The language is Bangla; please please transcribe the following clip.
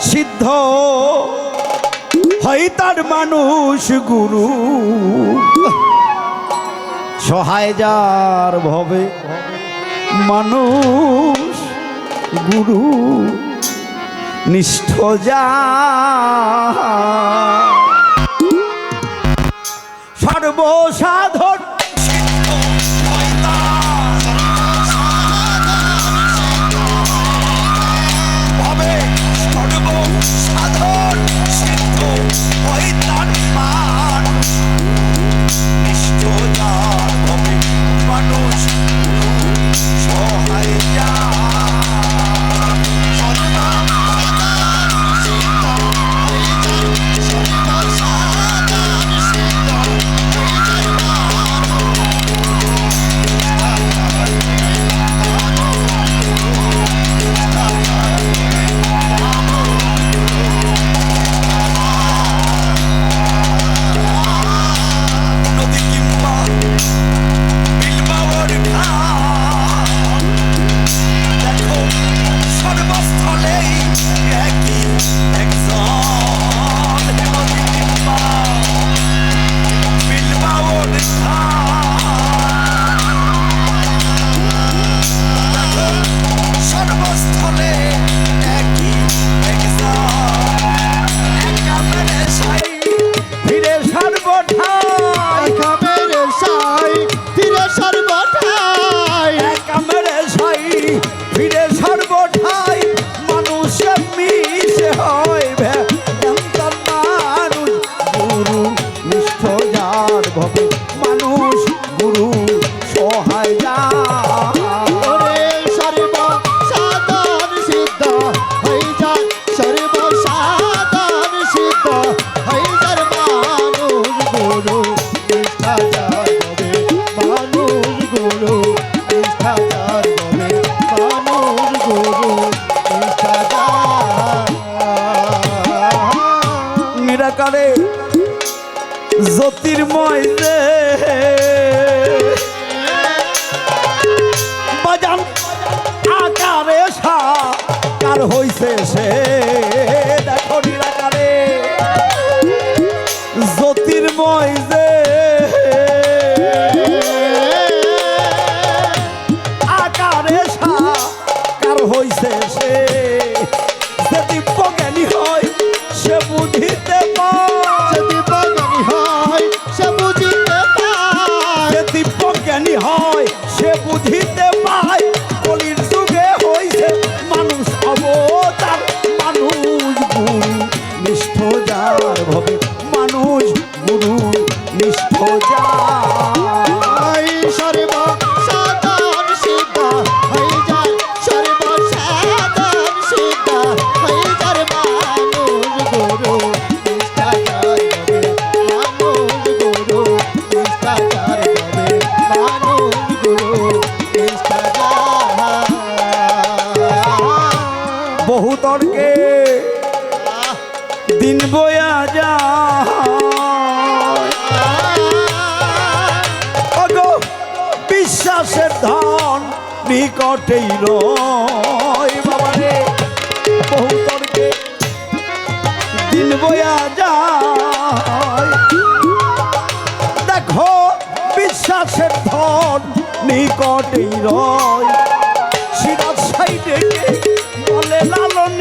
সিদ্ধ হয় তার মানুষ গুরু। সহায় যার ভবে মানুষ গুরু। নিষ্ঠ যা। সর্বসাধ যার ভবে মানুষ গুরু সহায় যা জ্যোতির্ময় রে বাজান আকারে সাকার হইছে সে? যে হইছে সে? যে হয় সে বুঝিতে নিকটেই রয় বাবা রে বহু তর্কে দিন বয়া যায়। দেখো, বিশ্বাসের ধন নিকটেই সিরাজ সাইডে বলে, লালন